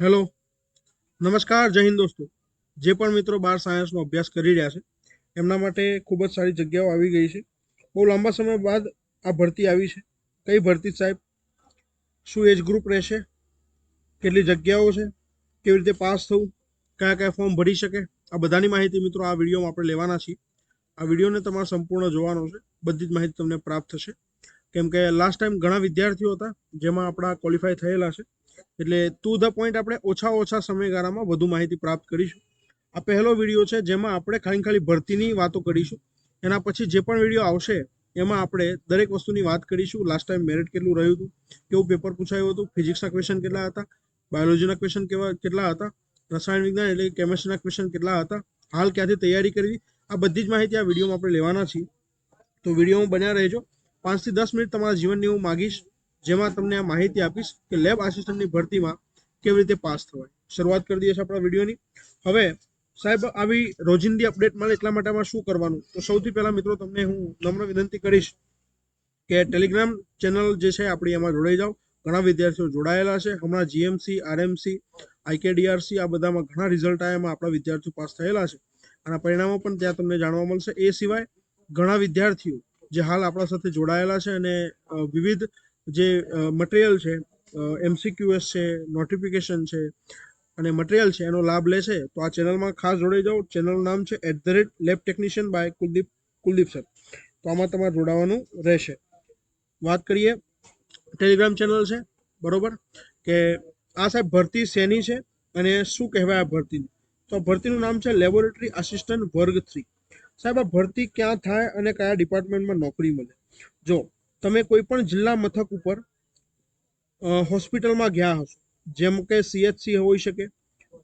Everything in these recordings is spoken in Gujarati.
હેલો નમસ્કાર, જય હિન્દ દોસ્તો. જે પણ મિત્રો બાર સાયન્સનો અભ્યાસ કરી રહ્યા છે, એમના માટે ખૂબ જ સારી જગ્યાઓ આવી ગઈ છે. બહુ લાંબા સમય બાદ આ ભરતી આવી છે. કઈ ભરતી સાહેબ? શું એજ ગ્રુપ રહેશે? કેટલી જગ્યાઓ છે? કેવી રીતે પાસ થવું? કયા કયા ફોર્મ ભરી શકે? આ બધાની માહિતી મિત્રો આ વિડીયોમાં આપણે લેવાના છીએ. આ વિડીયોને તમારે સંપૂર્ણ જોવાનો છે. બધી જ માહિતી તમને પ્રાપ્ત થશે. કેમ કે લાસ્ટ ટાઈમ ઘણા વિદ્યાર્થીઓ હતા, જેમાં આપણા ક્વોલિફાય થયેલા છે. એટલે ટુ ધ પોઈન્ટ આપણે ઓછા ઓછા સમયગાળામાં વધુ માહિતી પ્રાપ્ત કરીશું. આ પહેલો વીડિયો છે, જેમાં આપણે ખાલી ખાલી ભરતીની વાતો કરીશું. એના પછી જે પણ વીડિયો આવશે, એમાં આપણે દરેક વસ્તુની વાત કરીશું. લાસ્ટ ટાઈમ મેરિટ કેટલું રહ્યું હતું, કેવું પેપર પૂછાયું હતું ફિઝિક્સના ક્વેશ્ચન કેટલા હતા બાયોલોજીના ક્વેશ્ચન કેવા, કેટલા હતા, રસાયણ વિજ્ઞાન એટલે કેમેસ્ટ્રીના ક્વેશ્ચન કેટલા હતા, હાલ ક્યાંથી તૈયારી કરવી, આ બધી જ માહિતી આ વિડીયોમાં આપણે લેવાના છીએ. તો વિડીયોમાં બન્યા રહેજો. પાંચથી દસ મિનિટ તમારા જીવનની હું માગીશ, જેમાં તમને આ માહિતી આપીશ કે લેબ આસિસ્ટન્ટની ભરતીમાં કેવી રીતે પાસ થવાય. શરૂઆત કરી દઈએ છીએ આપણા વિડીયોની. હવે, સાહેબ, આવી રોજિંદી અપડેટ મળે એટલા માટે શું કરવાનું? તો સૌથી પહેલા મિત્રો, તમને હું નમ્ર વિનંતી કરીશ કે ટેલિગ્રામ ચેનલ જે છે, આપણી એમાં જોડાઈ જાઓ. ઘણા વિદ્યાર્થીઓ જોડાયેલા છે. હમણાં જીએમસી, આરએમસી, આઈકેડીઆરસી, આ બધામાં ઘણા રિઝલ્ટ આવ્યા એમાં આપણા વિદ્યાર્થીઓ પાસ થયેલા છે. આના પરિણામો પણ ત્યાં તમને જાણવા મળશે. એ સિવાય ઘણા વિદ્યાર્થીઓ જે હાલ આપણા સાથે જોડાયેલા છે અને વિવિધ જે મટીરિયલ છે એમસીક્યુએસ છે નોટિફિકેશન છે અને મટીરિયલ છે, એનો લાભ લે છે, તો આ ચેનલમાં ખાસ જોડાઈ જાઓ. ચેનલનું નામ છે at the rate lab technician by Kuldeep Kuldeep sir તો આમાં તમારે જોડાવાનું રહેશે. વાત કરીએ ટેલિગ્રામ ચેનલ છે, બરોબર? કે આ સાહેબ ભરતી શેની છે અને શું કહેવાય આ ભરતીનું? તો ભરતીનું નામ છે લેબોરેટરી આસિસ્ટન્ટ વર્ગ થ્રી. સાહેબ, આ ભરતી ક્યાં થાય અને કયા ડિપાર્ટમેન્ટમાં નોકરી મળે? જો, તમે કોઈ પણ જિલ્લા મથક ઉપર હોસ્પિટલમાં ગયા હશો, જેમ કે સીએચસી હોઈ શકે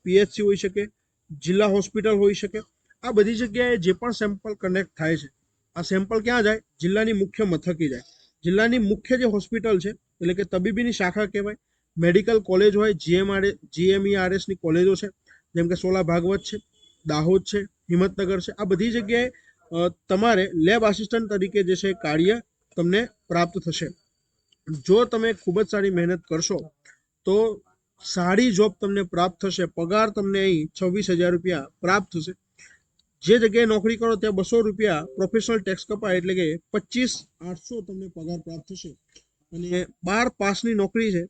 પીએચસી હોઈ શકે, જિલ્લા હોસ્પિટલ હોઈ શકે, આ બધી જગ્યાએ જે પણ સેમ્પલ કનેક્ટ થાય છે, આ સેમ્પલ ક્યાં જાય? જિલ્લાની મુખ્ય મથકે જાય. જિલ્લાની મુખ્ય જે હોસ્પિટલ છે, એટલે કે તબીબીની શાખા કહેવાય, મેડિકલ કોલેજ હોય જીએમઆર જીએમઈઆરએસની કોલેજો છે, જેમ કે સોલા ભાગવત છે, દાહોદ છે હિંમતનગર છે. આ બધી જગ્યાએ તમારે લેબ આસિસ્ટન્ટ તરીકે જે છે કાર્ય તમને પ્રાપ્ત થશે. જો તમે ખૂબ જ સારી મહેનત કરશો, તો સારી જોબ તમને પ્રાપ્ત થશે. પગાર તમને અહીં છવ્વીસ હજાર રૂપિયા પ્રાપ્ત થશે. જે જગ્યાએ નોકરી કરો, ત્યાં બસો રૂપિયા પ્રોફેશનલ ટેક્સ કપાય એટલે કે પચીસ આઠસો તમને પગાર પ્રાપ્ત થશે. અને બાર પાસની નોકરી છે,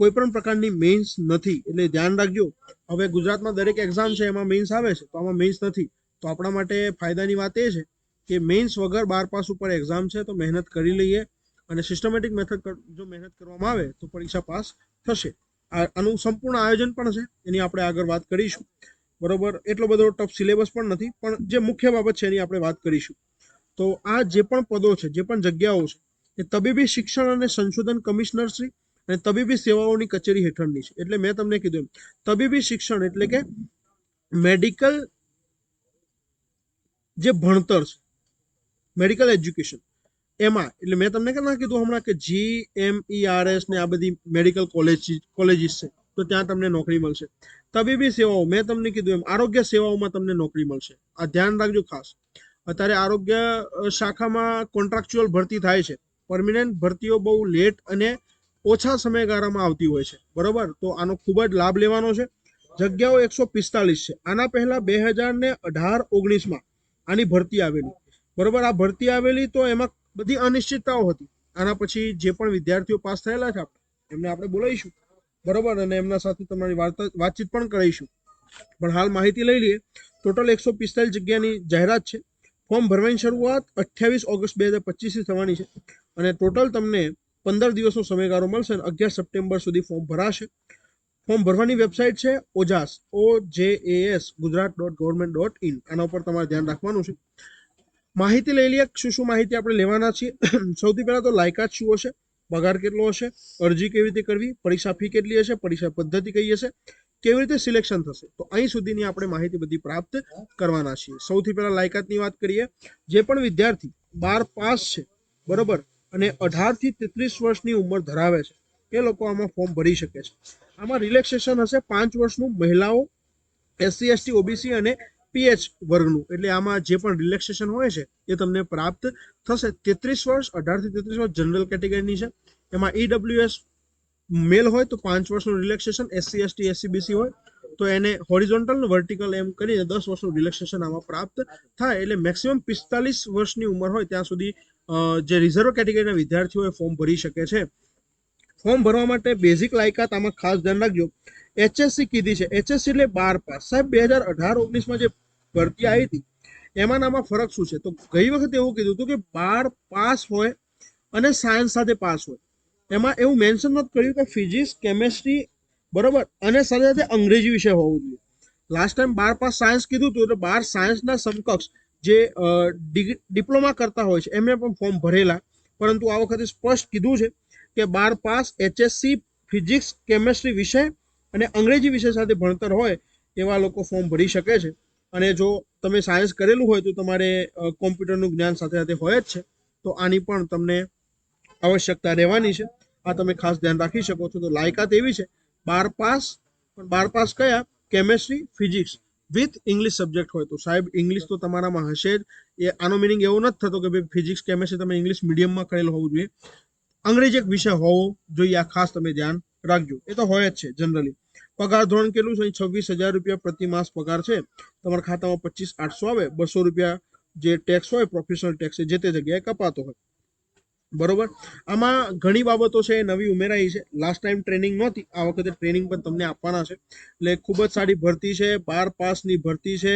કોઈ પણ પ્રકારની મેઇન્સ નથી. એટલે ધ્યાન રાખજો, હવે ગુજરાતમાં દરેક એક્ઝામ છે, એમાં મેઇન્સ આવે છે, તો આમાં મેઇન્સ નથી. તો આપણા માટે ફાયદાની વાત એ છે કે મેઇન્સ વગર બાર પાસ ઉપર એક્ઝામ છે, તો મહેનત કરી લઈએ અને સિસ્ટમેટિક મેથડ જો મહેનત કરવામાં આવે, તો પરીક્ષા પાસ થશે. આનું સંપૂર્ણ આયોજન પણ છે એની આપણે આગળ વાત કરીશું. બરોબર? એટલો બધો ટફ સિલેબસ પણ નથી, પણ જે મુખ્ય બાબત છે એની આપણે વાત કરીશું. તો આ જે પણ પદો છે, જે પણ જગ્યાઓ છે, એ તબીબી શિક્ષણ અને સંશોધન કમિશનર શ્રી અને તબીબી સેવાઓની કચેરી હેઠળની છે. એટલે મેં તમને કીધું તબીબી શિક્ષણ એટલે કે મેડિકલ જે ભણતર છે મેડિકલ એજ્યુકેશન એમાં, એટલે મેં તમને કેમ ના કીધું હમણાં કે જી એમ ઈ આર એસ ને આ બધી મેડિકલ કોલેજ કોલેજીસ છે, તો ત્યાં તમને નોકરી મળશે. તબીબી સેવાઓ, મેં તમને કીધું એમ, આરોગ્ય સેવાઓમાં તમને નોકરી મળશે. આ ધ્યાન રાખજો ખાસ. અત્યારે આરોગ્ય શાખામાં કોન્ટ્રાક્ચ્યુઅલ ભરતી થાય છે. પરમિનન્ટ ભરતીઓ બહુ લેટ અને ઓછા સમયગાળામાં આવતી હોય છે. બરોબર? તો આનો ખૂબ જ લાભ લેવાનો છે. જગ્યાઓ એકસો પિસ્તાલીસ છે. આના પહેલા બે હજાર ને અઢાર ઓગણીસમાં આની ભરતી આવેલી. બરોબર? આ ભરતી આવેલી તો એમાં બધી અનિશ્ચિતતાઓ હતી. આના પછી જે પણ વિદ્યાર્થીઓ પાસ થયેલા છે એમને આપણે બોલાવીશું. બરોબર? અને એમના સાથે તમારી વાર્તા, વાતચીત પણ કરાવીશું પણ હાલ માહિતી લઈ લઈએ. ટોટલ એકસો પિસ્તાલીસ જગ્યાની જાહેરાત છે. ફોર્મ ભરવાની શરૂઆત અઠ્યાવીસ ઓગસ્ટ બે હજાર પચીસથી થવાની છે. અને ટોટલ તમને પંદર દિવસનો સમયગાળો મળશે અને અગિયાર સપ્ટેમ્બર સુધી ફોર્મ ભરાશે. ફોર્મ ભરવાની વેબસાઇટ છે OJAS O J A S Gujarat dot government dot in આના ઉપર તમારે ધ્યાન રાખવાનું છે. માહિતી લઈ લઈએ, શું શું માહિતી આપણે લેવાના છીએ. સૌથી પહેલાં તો લાયકાત શું હશે? પગાર કેટલો હશે? અરજી કેવી રીતે કરવી? પરીક્ષા ફી કેટલી હશે? પરીક્ષા પદ્ધતિ કઈ હશે? કેવી રીતે સિલેક્શન થશે? તો અહીં સુધીની આપણે માહિતી બધી પ્રાપ્ત કરવાના છીએ. સૌથી પહેલા લાયકાતની વાત કરીએ. જે પણ વિદ્યાર્થી બાર પાસ છે, બરોબર? અને અઢારથી તેત્રીસ વર્ષની ઉંમર ધરાવે છે, એ લોકો આમાં ફોર્મ ભરી શકે છે. આમાં રિલેક્સેશન હશે પાંચ વર્ષનું મહિલાઓ એસસી એસટી ઓબીસી અને પીએચ વર્ગનું. એટલે આમાં જે પણ રિલેક્સેશન હોય છે, એ તમને પ્રાપ્ત થશે. તેત્રીસ વર્ષ, અઢારથી તેત્રીસ વર્ષ જનરલ કેટેગરીની છે. એમાં ઈડબ્લ્યુએસ મેલ હોય તો પાંચ વર્ષનું રિલેક્સેશન એસસી એસટી એસસીબીસી હોય તો એને હોરિઝોન્ટલ વર્ટિકલ એમ કરીને દસ વર્ષનું રિલેક્સેશન આમાં પ્રાપ્ત થાય. એટલે મેક્સિમમ પિસ્તાલીસ વર્ષની ઉંમર હોય ત્યાં સુધી જે રિઝર્વ કેટેગરીના વિદ્યાર્થીઓ એ ફોર્મ ભરી શકે છે. ફોર્મ ભરવા માટે બેઝિક લાયકાત આમાં ખાસ ધ્યાન રાખજો. એચએસસી કીધી છે. એચએસસી એટલે બાર પાસ. સાહેબ, બે હજાર અઢાર, ઓગણીસમાં જે ભરતી આવી હતી, એમાં આમાં ફરક શું છે? તો ગઈ વખતે એવું કીધું હતું કે બાર પાસ હોય અને સાયન્સ સાથે પાસ હોય. એમાં એવું મેન્શન નથી કર્યું કે ફિઝિક્સ કેમેસ્ટ્રી બરોબર? અને સાથે સાથે અંગ્રેજી વિષય હોવું જોઈએ. લાસ્ટ ટાઈમ બાર પાસ સાયન્સ કીધું હતું, એટલે બાર સાયન્સના સમકક્ષ જે ડિપ્લોમા કરતા હોય છે, એમને પણ ફોર્મ ભરેલા. પરંતુ આ વખતે સ્પષ્ટ કીધું છે કે બાર પાસ એચએસસી ફિઝિક્સ, કેમેસ્ટ્રી વિષય અને અંગ્રેજી વિષય સાથે ભણતર હોય એવા લોકો ફોર્મ ભરી શકે છે. અને જો તમે સાયન્સ કરેલું હોય તો તમારે કોમ્પ્યુટરનું જ્ઞાન સાથે સાથે હોય જ છે. તો આની પણ તમને આવશ્યકતા રહેવાની છે. આ તમે ખાસ ધ્યાન રાખી શકો છો. તો લાયકાત એવી છે. બાર પાસ, પણ બાર પાસ કયા? Chemistry, physics with English subject હોય તો. સાહેબ, ઇંગ્લિશ તો તમારામાં હશે જ. એ, આનો મિનિંગ એવો નથી થતો કે ભાઈ ફિઝિક્સ, કેમેસ્ટ્રી તમે ઇંગ્લિશ મીડિયમમાં કરેલું હોવું જોઈએ. અંગ્રેજી એક વિષય હોવો જોઈએ, આ ખાસ તમે ધ્યાન રાખજો. એ તો હોય જ છે જનરલી પગાર ધોરણ કેટલું છે? છવ્વીસ હજાર રૂપિયા પ્રતિ માસ પગાર છે. તમારા ખાતામાં પચીસ આઠસો આવે, બસો રૂપિયા જે ટેક્સ હોય પ્રોફેશનલ ટેક્સ જે તે જગ્યાએ કપાતો હોય. બરોબર? આમાં ઘણી બાબતો છે નવી ઉમેરાઈ છે. લાસ્ટ ટાઈમ ટ્રેનિંગ નહોતી, આ વખતે ટ્રેનિંગ પણ તમને આપવાના છે. એટલે ખૂબ જ સારી ભરતી છે, બાર પાસની ભરતી છે.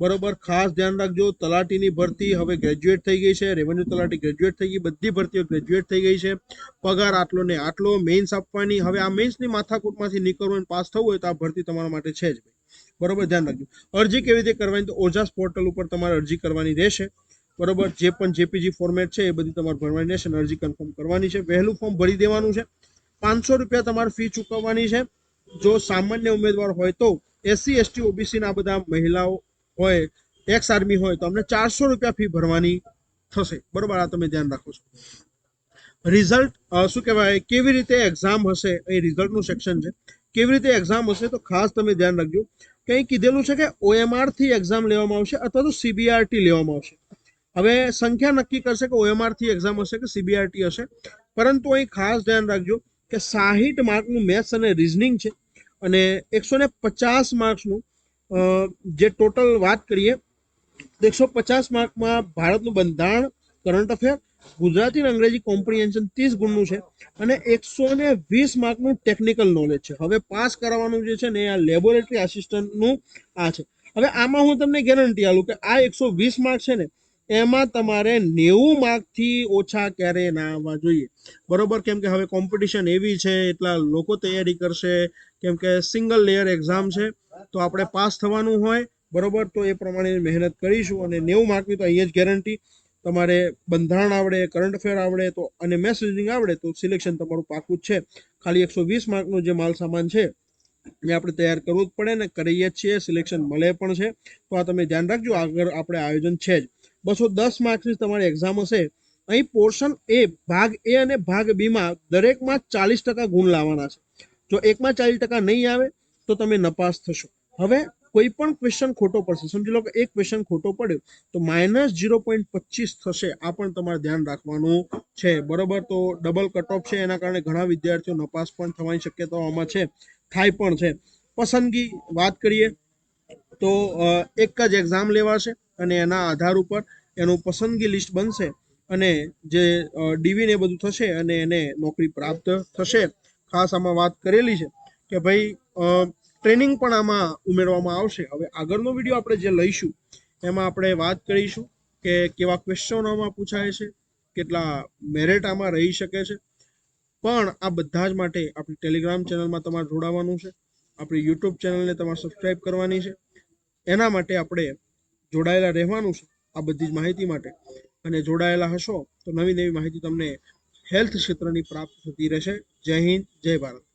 બરોબર? ખાસ ધ્યાન રાખજો, તલાટીની ભરતી હવે ગ્રેજ્યુએટ થઈ ગઈ છે. રેવન્યુ તલાટી ગ્રેજ્યુએટ થઈ ગઈ, બધી ભરતીઓ ગ્રેજ્યુએટ થઈ ગઈ છે. પગાર આટલો ને આટલો મેન્સ આપવાની. હવે આ મેઇન્સની માથાકૂટમાંથી નીકળવું અને પાસ થવું હોય તો આ ભરતી તમારા માટે છે જ બરોબર? ધ્યાન રાખજો. અરજી કેવી રીતે કરવાની? તો ઓજાસ પોર્ટલ ઉપર તમારે અરજી કરવાની રહેશે. બરોબર? જે પણ જેપીજી ફોર્મેટ છે એ બધી તમારે ભરવાની રહેશે અરજી કન્ફર્મ કરવાની છે. વહેલું ફોર્મ ભરી દેવાનું છે. પાંચસો રૂપિયા તમારે ફી ચૂકવવાની છે. જો સામાન્ય ઉમેદવાર હોય તો એસસી એસટી ઓબીસીના બધા મહિલાઓ હોય એક્સ આર્મી હોય, તો અમને ચારસો રૂપિયા ફી ભરવાની થશે. બરોબર? આ તમે ધ્યાન રાખો છો. રિઝલ્ટ શું કહેવાય? કેવી રીતે એક્ઝામ હશે? એ રિઝલ્ટનું સેક્શન છે. કેવી રીતે એક્ઝામ હશે? તો ખાસ તમે ધ્યાન રાખજો. કંઈ કીધેલું છે કે ઓએમઆરથી એક્ઝામ લેવામાં આવશે અથવા તો સીબીઆરટી લેવામાં આવશે. હવે સંખ્યા નક્કી કરશે કે ઓએમઆરથી એક્ઝામ હશે કે સીબીઆરટી હશે. પરંતુ અહીં ખાસ ધ્યાન રાખજો કે સાહીઠ માર્કનું મેથ્સ અને રિઝનિંગ છે. અને એકસો ને પચાસ માર્ક્સનું જે ટોટલ વાત કરીએ એકસો પચાસ માર્કમાં ભારતનું બંધારણ કરંટ અફેર ગુજરાતી અને અંગ્રેજી કોમ્પ્રિહેન્શન ત્રીસ ગુણનું છે. અને એકસો ને વીસ માર્કનું ટેકનિકલ નોલેજ છે. હવે પાસ કરાવવાનું જે છે ને, આ લેબોરેટરી આસિસ્ટન્ટનું આ છે. હવે આમાં હું તમને ગેરંટી આલું કે આ એકસો વીસ માર્ક છે ને એમાં તમારે નેવું માર્કથી ઓછા ક્યારેય ના આવવા જોઈએ. બરોબર? કેમ કે હવે કોમ્પિટિશન એવી છે, એટલા લોકો તૈયારી કરશે. કેમ કે સિંગલ લેયર એક્ઝામ છે, તો આપણે પાસ થવાનું હોય, બરોબર? તો એ પ્રમાણે મહેનત કરીશું અને નેવું માર્કની તો અહીંયા જ ગેરંટી તમારે બંધારણ આવડે કરંટ અફેર આવડે, તો અને મેસેજિંગ આવડે, તો સિલેક્શન તમારું પાકું જ છે. ખાલી એકસો વીસ માર્કનું જે માલ સામાન છે, એ આપણે તૈયાર કરવું જ પડે ને, કરીએ છીએ. સિલેક્શન મળે પણ છે. તો આ તમે ધ્યાન રાખજો, આગળ આપણે આયોજન છે જ. બસો દસ માર્ક્સની તમારી એક્ઝામ હશે. અહીં પોર્શન એ ભાગ એ અને ભાગ બીમાં દરેકમાં ચાલીસ ટકા ગુણ લાવવાના છે. જો એકમાં ચાલીસ ટકા નહીં આવે, તો તમે નપાસ થશો. હવે કોઈ પણ ક્વેશ્ચન ખોટો પડશે. સમજી લો કે એક ક્વેશ્ચન ખોટો પડ્યો, તો માઇનસ ઝીરો પોઈન્ટ પચીસ થશે. આ પણ તમારે ધ્યાન રાખવાનું છે. બરોબર? તો ડબલ કટ ઓફ છે. એના કારણે ઘણા વિદ્યાર્થીઓ નપાસ પણ થવાની શક્યતાઓમાં છે. થાય પણ છે. પસંદગી વાત કરીએ. તો એક જ એક્ઝામ લેવાશે અને એના આધાર ઉપર એનું પસંદગી લિસ્ટ બનશે અને જે ડીવી ને એ બધું થશે અને એને નોકરી પ્રાપ્ત થશે. ખાસ આમાં વાત કરેલી છે કે ભાઈ ટ્રેનિંગ પણ આમાં ઉમેરવામાં આવશે. હવે આગળનો વીડિયો આપણે જે લઈશું, એમાં આપણે વાત કરીશું કે કેવા ક્વેશ્ચનો આમાં પૂછાય છે, કેટલા મેરિટ આમાં રહી શકે છે. પણ આ બધા જ માટે આપણી ટેલિગ્રામ ચેનલમાં તમારે જોડાવાનું છે. આપણી યુટ્યુબ ચેનલને તમારે સબસ્ક્રાઈબ કરવાની છે. એના માટે આપણે જોડાયેલા રહેવાનું છે આ બધી જ માહિતી માટે. અને જોડાયેલા હશો તો નવી નવી માહિતી તમને હેલ્થ ક્ષેત્રની પ્રાપ્ત થતી રહેશે. જય હિન્દ, જય ભારત.